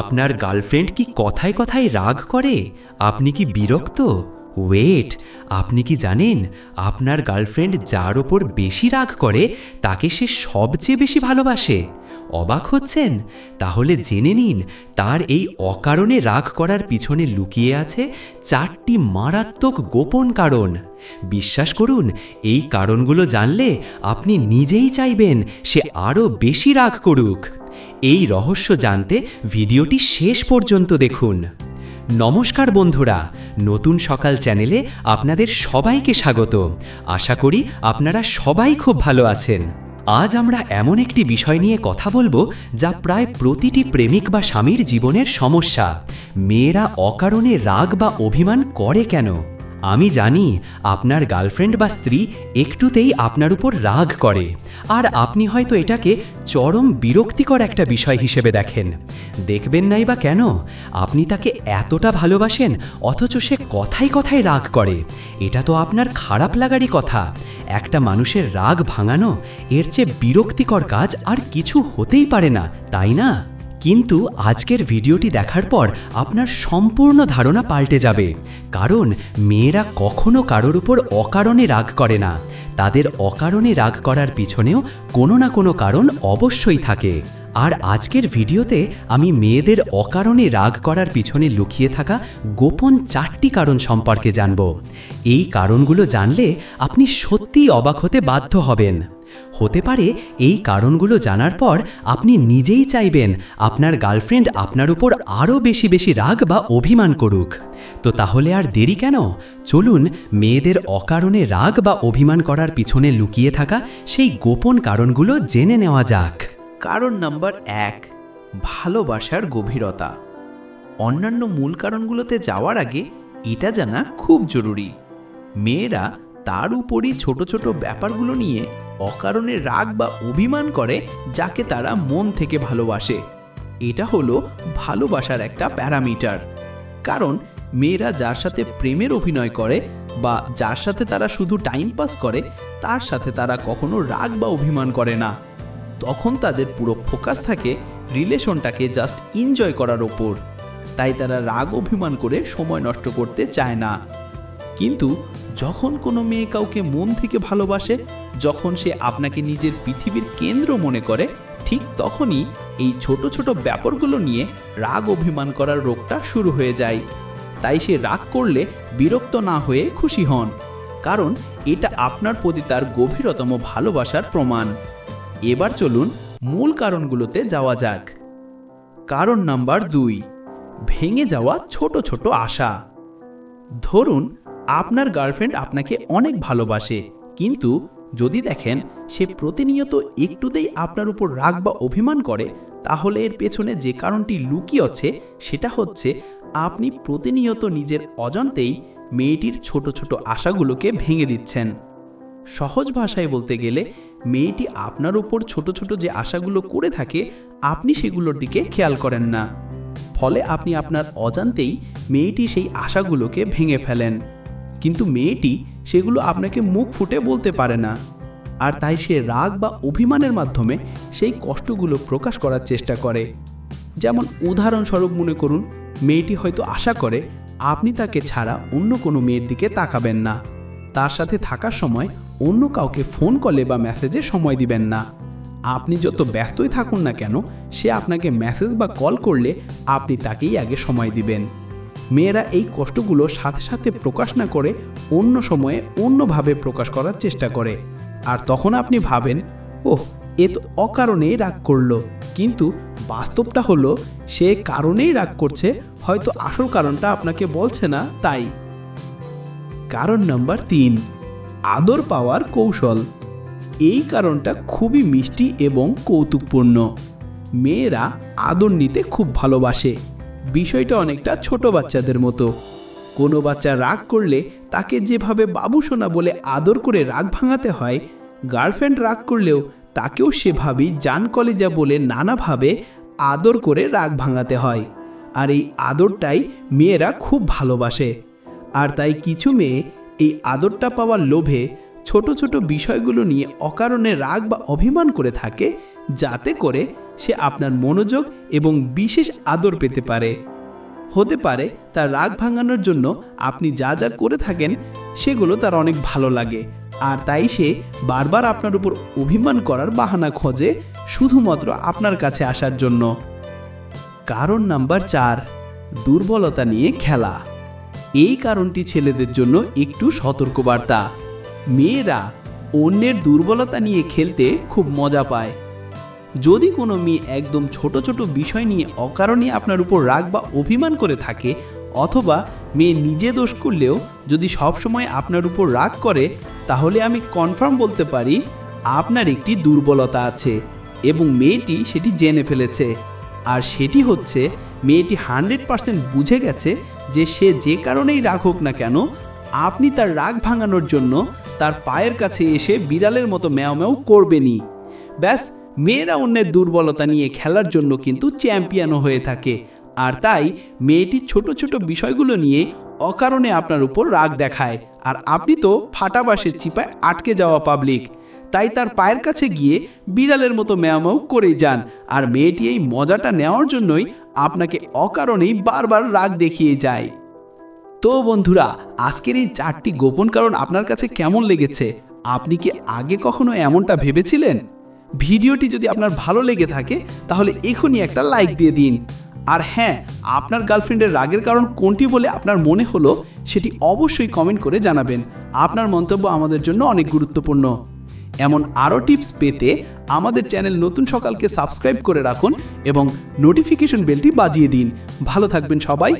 আপনার গার্লফ্রেন্ড কি কথায় কথায় রাগ করে? আপনি কি বিরক্ত? ওয়েট, আপনি কি জানেন, আপনার গার্লফ্রেন্ড যার ওপর বেশি রাগ করে, তাকে সে সবচেয়ে বেশি ভালোবাসে? অবাক হচ্ছেন? তাহলে জেনে নিন, তার এই অকারণে রাগ করার পিছনে লুকিয়ে আছে চারটি মারাত্মক গোপন কারণ। বিশ্বাস করুন, এই কারণগুলো জানলে আপনি নিজেই চাইবেন সে আরও বেশি রাগ করুক। এই রহস্য জানতে ভিডিওটি শেষ পর্যন্ত দেখুন। নমস্কার বন্ধুরা, নতুন সকাল চ্যানেলে আপনাদের সবাইকে স্বাগত। আশা করি আপনারা সবাই খুব ভালো আছেন। আজ আমরা এমন একটি বিষয় নিয়ে কথা বলব যা প্রায় প্রতিটি প্রেমিক বা স্বামীর জীবনের সমস্যা। মেয়েরা অকারণে রাগ বা অভিমান করে কেন? আমি জানি আপনার গার্লফ্রেন্ড বা স্ত্রী একটুতেই আপনার উপর রাগ করে। আর আপনি হয়তো এটাকে চরম বিরক্তিকর একটা বিষয় হিসেবে দেখেন। দেখবেন নাই বা কেন? আপনি তাকে এতটা ভালোবাসেন, অথচ সে কথায় কথায় রাগ করে। এটা তো আপনার খারাপ লাগারই কথা। একটা মানুষের রাগ ভাঙানো এর চেয়ে বিরক্তিকর কাজ আর কিছু হতেই পারে না, তাই না? কিন্তু আজকের ভিডিওটি দেখার পর আপনার সম্পূর্ণ ধারণা পাল্টে যাবে। কারণ মেয়েরা কখনো কারোর উপর অকারণে রাগ করে না। তাদের অকারণে রাগ করার পিছনেও কোনো না কোনো কারণ অবশ্যই থাকে। আর আজকের ভিডিওতে আমি মেয়েদের অকারণে রাগ করার পিছনে লুকিয়ে থাকা গোপন চারটি কারণ সম্পর্কে জানব। এই কারণগুলো জানলে আপনি সত্যিই অবাক হতে বাধ্য হবেন। হতে পারে এই কারণগুলো জানার পর আপনি নিজেই চাইবেন আপনার গার্লফ্রেন্ড আপনার উপর আরও বেশি বেশি রাগ বা অভিমান করুক। তো তাহলে আর দেরি কেন? চলুন মেয়েদের অকারণে রাগ বা অভিমান করার পিছনে লুকিয়ে থাকা সেই গোপন কারণগুলো জেনে নেওয়া যাক। কারণ নাম্বার এক, ভালোবাসার গভীরতা। অন্যান্য মূল কারণগুলোতে যাওয়ার আগে এটা জানা খুব জরুরি। মেয়েরা তার উপরই ছোট ছোট ব্যাপারগুলো নিয়ে অকারণে রাগ বা অভিমান করে যাকে তারা মন থেকে ভালোবাসে। এটা হলো ভালোবাসার একটা প্যারামিটার। কারণ মেয়েরা যার সাথে প্রেমের অভিনয় করে বা যার সাথে তারা শুধু টাইম পাস করে, তার সাথে তারা কখনো রাগ বা অভিমান করে না। তখন তাদের পুরো ফোকাস থাকে রিলেশনটাকে জাস্ট এনজয় করার ওপর। তাই তারা রাগ, অভিমান করে সময় নষ্ট করতে চায় না। কিন্তু যখন কোনো মেয়ে কাউকে মন থেকে ভালোবাসে, যখন সে আপনাকে নিজের পৃথিবীর কেন্দ্র মনে করে, ঠিক তখনই এই ছোট ছোট ব্যাপারগুলো নিয়ে রাগ অভিমান করার রোগটা শুরু হয়ে যায়। তাই সে রাগ করলে বিরক্ত না হয়ে খুশি হন, কারণ এটা আপনার প্রতি তার গভীরতম ভালোবাসার প্রমাণ। এবার চলুন মূল কারণগুলোতে যাওয়া যাক। কারণ নাম্বার দুই, ভেঙে যাওয়া ছোট ছোট আশা। ধরুন আপনার গার্লফ্রেন্ড আপনাকে অনেক ভালোবাসে, কিন্তু যদি দেখেন সে প্রতিনিয়ত একটুতেই আপনার উপর রাগ বা অভিমান করে, তাহলে এর পেছনে যে কারণটি লুকিয়ে আছে সেটা হচ্ছে আপনি প্রতিনিয়ত নিজের অজান্তেই মেয়েটির ছোট ছোট আশাগুলোকে ভেঙে দিচ্ছেন। সহজ ভাষায় বলতে গেলে, মেয়েটি আপনার উপর ছোট ছোট যে আশাগুলো করে থাকে, আপনি সেগুলোর দিকে খেয়াল করেন না। ফলে আপনি আপনার অজান্তেই মেয়েটি সেই আশাগুলোকে ভেঙে ফেলেন। কিন্তু মেয়েটি সেগুলো আপনাকে মুখ ফুটে বলতে পারে না। আর তাই সে রাগ বা অভিমানের মাধ্যমে সেই কষ্টগুলো প্রকাশ করার চেষ্টা করে। যেমন উদাহরণস্বরূপ মনে করুন, মেয়েটি হয়তো আশা করে, আপনি তাকে ছাড়া অন্য কোনো মেয়ের দিকে তাকাবেন না। তার সাথে থাকার সময় অন্য কাউকে ফোন কলে বা মেসেজে সময় দিবেন না। আপনি যত ব্যস্তই থাকুন না কেন, সে আপনাকে মেসেজ বা কল করলে আপনি তাকেই আগে সময় দিবেন। মেয়েরা এই কষ্টগুলো সাথে সাথে প্রকাশ না করে অন্য সময়ে অন্যভাবে প্রকাশ করার চেষ্টা করে। আর তখন আপনি ভাবেন, ওহ, এ তো অকারণেই রাগ করল। কিন্তু বাস্তবটা হলো, সে কারণেই রাগ করছে, হয়তো আসল কারণটা আপনাকে বলছে না তাই। কারণ নাম্বার তিন, আদর পাওয়ার কৌশল। এই কারণটা খুবই মিষ্টি এবং কৌতুকপূর্ণ। মেয়েরা আদর নিতে খুব ভালোবাসে। বিষয়টা অনেকটা ছোট বাচ্চাদের মতো। কোনো বাচ্চা রাগ করলে তাকে যেভাবে বাবু সোনা বলে আদর করে রাগ ভাঙাতে হয়, গার্লফ্রেন্ড রাগ করলেও তাকেও সেভাবেই জান কলেজা বলে নানাভাবে আদর করে রাগ ভাঙাতে হয়। আর এই আদরটাই মেয়েরা খুব ভালোবাসে। আর তাই কিছু মেয়ে এই আদরটা পাওয়ার লোভে ছোট ছোট বিষয়গুলো নিয়ে অকারণে রাগ বা অভিমান করে থাকে যাতে করে সে আপনার মনোযোগ এবং বিশেষ আদর পেতে পারে। হতে পারে তার রাগ ভাঙানোর জন্য আপনি যা যা করে থাকেন, সেগুলো তার অনেক ভালো লাগে। আর তাই সে বারবার আপনার উপর অভিমান করার বাহানা খোঁজে শুধুমাত্র আপনার কাছে আসার জন্য। কারণ নাম্বার চার, দুর্বলতা নিয়ে খেলা। এই কারণটি ছেলেদের জন্য একটু সতর্কবার্তা। মেয়েরা অন্যের দুর্বলতা নিয়ে খেলতে খুব মজা পায়। যদি কোনো মেয়ে একদম ছোট ছোট বিষয় নিয়ে অকারণে আপনার উপর রাগ বা অভিমান করে থাকে, অথবা মেয়ে নিজে দোষ করলেও যদি সবসময় আপনার উপর রাগ করে, তাহলে আমি কনফার্ম বলতে পারি, আপনার একটি দুর্বলতা আছে এবং মেয়েটি সেটি জেনে ফেলেছে। আর সেটি হচ্ছে, মেয়েটি হান্ড্রেড পারসেন্ট বুঝে গেছে যে সে যে কারণেই রাগ হোক না কেন, আপনি তার রাগ ভাঙানোর জন্য তার পায়ের কাছে এসে বিড়ালের মতো ম্যাও ম্যাও করবেনই। ব্যাস মেয়েরা অন্যের দুর্বলতা নিয়ে খেলার জন্য কিন্তু চ্যাম্পিয়নও হয়ে থাকে। আর তাই মেয়েটি ছোট ছোট বিষয়গুলো নিয়ে অকারণে আপনার উপর রাগ দেখায়। আর আপনি তো ফাটাবাসের চিপায় আটকে যাওয়া পাবলিক তাই তার পায়ের কাছে গিয়ে বিড়ালের মতো ম্যাও করেই যান। আর মেয়েটি এই মজাটা নেওয়ার জন্যই আপনাকে অকারণেই বারবার রাগ দেখিয়ে যায়। তো বন্ধুরা, আজকের এই চারটি গোপন কারণ আপনার কাছে কেমন লেগেছে? আপনি কি আগে কখনো এমনটা ভেবেছিলেন? ভিডিওটি যদি আপনার ভালো লেগে থাকে, তাহলে এখনই একটা লাইক দিয়ে দিন। আর হ্যাঁ আপনার গার্লফ্রেন্ডের রাগের কারণ কোনটি বলে আপনার মনে হলো, সেটি অবশ্যই কমেন্ট করে জানাবেন। আপনার মন্তব্য আমাদের জন্য অনেক গুরুত্বপূর্ণ। এমন আরও টিপস পেতে আমাদের চ্যানেল নতুন সকালকে সাবস্ক্রাইব করে রাখুন এবং নোটিফিকেশন বেলটি বাজিয়ে দিন। ভালো থাকবেন সবাই।